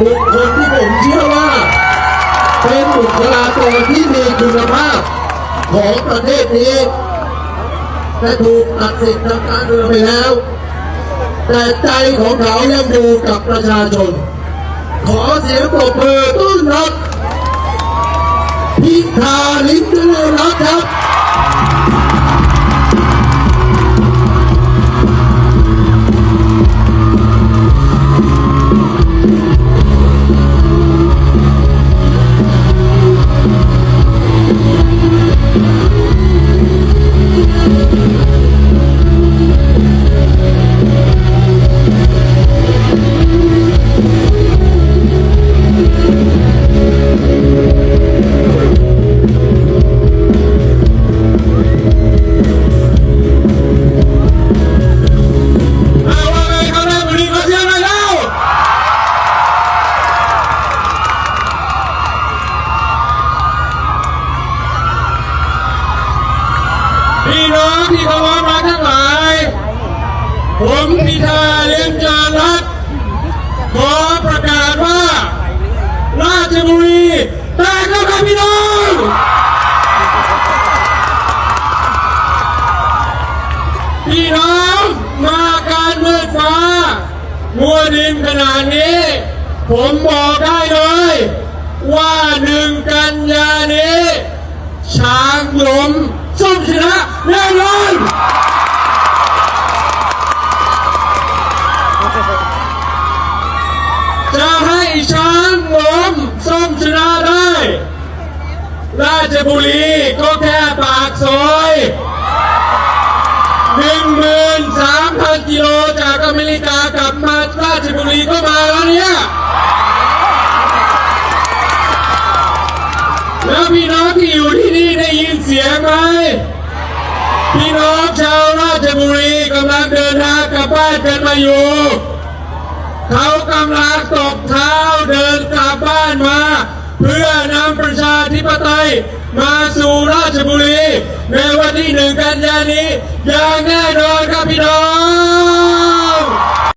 บุคคลที่ผมเชื่อว่า เป็นบุคลากรที่มีคุณภาพของประเทศนี้แต่ถูกตัดสิทธิ์ทางการเมืองไปแล้ว แต่ใจของเขายังอยู่กับประชาชน ขอเสียงปรบมือต้อนรับ ผมพิธาเลี้ยงจารัตขอประกาศว่า ราชบุรีแตกแล้วครับพี่น้องพี่น้องมาการเมืองฟ้า มัวดินขนาดนี้ ผมบอกได้เลย ว่าหนึ่งกันยานี้ช้า ช้างล้มส้มชนะได้ ราชบุรีก็แค่ปากซอยหนึ่งหมื่นสามพันกิโลจากอเมริกากลับมาราชบุรีก็มาแล้วเนี่ย แล้วพี่น้องที่อยู่ที่นี่ได้ยินเสียงไหมพี่น้องชาวราชบุรีกำลังเดินทางกลับบ้านกันมาอยู่ เขากำลังตบเท้า เพื่อนำประชาธิปไตย มาสู่ราชบุรี ในวันที่หนึ่งกันยานนี้ อย่างแน่นอนครับพี่น้อง